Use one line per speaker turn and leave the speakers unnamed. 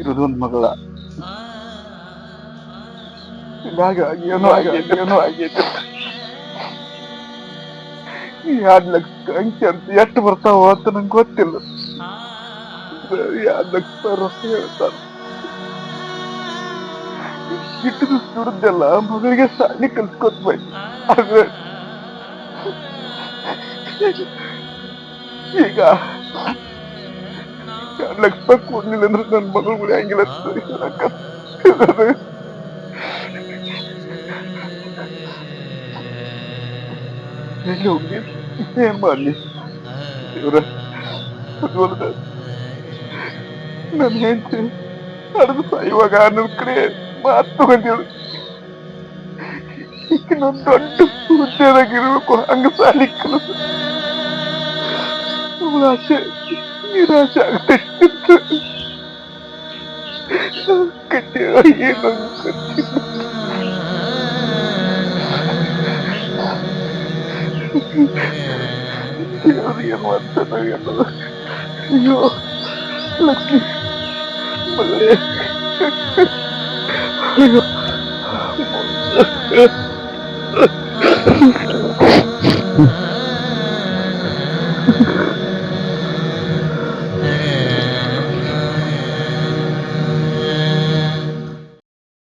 ಇರೋದೊಂದು ಮಗಳ. ಹಾಗಾಗಿ ಏನೋ ಆಗೈತೆ ಏನೋ ಆಗೈತೆ ಎರಡ್ ಲಕ್ಷ ಅಂಕಿ ಅಂತ ಎಷ್ಟು ಬರ್ತಾವ ಅಂತ ನಂಗೆ ಗೊತ್ತಿಲ್ಲ. ಎರಡ್ ಲಕ್ಷ ರೊಕ್ಕ ಹೇಳ್ತಾರೆ. ಇಟ್ಟು ದುಡ್ದೆಲ್ಲ ಮಗಳಿಗೆ ಸಾಲಿ ಕಲ್ಸ್ಕೊತ್ ಬನ್ನಿ ಆದ್ರೆ ಈಗ ಲಕ್ಷ ರೂಪಾಯಿ ಕೊಡ್ಲಿಲ್ಲ ಅಂದ್ರೆ ನನ್ನ ಮಗಳು ಉಳಿಯಂಗಿಲ್ಲ ಎಲ್ಲಿ ಹೋಗಿ? ಏನ್ ಮಾಡ್ಲಿ? ಇವ್ರ. ನನ್ನ ಹೆಂಡತಿ ಹರಿದು ಸಾಯುವಾಗ ನನ್ನ ಕಡೆ ಮಾತು ತಗೊಂಡಿಳು ಈಗ ನಾನು ದೊಡ್ಡ ಹುದ್ದೆದಾಗಿರ್ಬೇಕು ಹಂಗ ಸಾಲಿ ಕಲಿಸ ಆಸೆ ನಿರಾಶೆ ಆಗ್ತೈತೆ ಕಟ್ಟಿ ಏನು ಗೊತ್ತಿಲ್ಲ ದೇವ್ರು ಏನು ಮಾಡ್ತಾನೋ ಏನೋ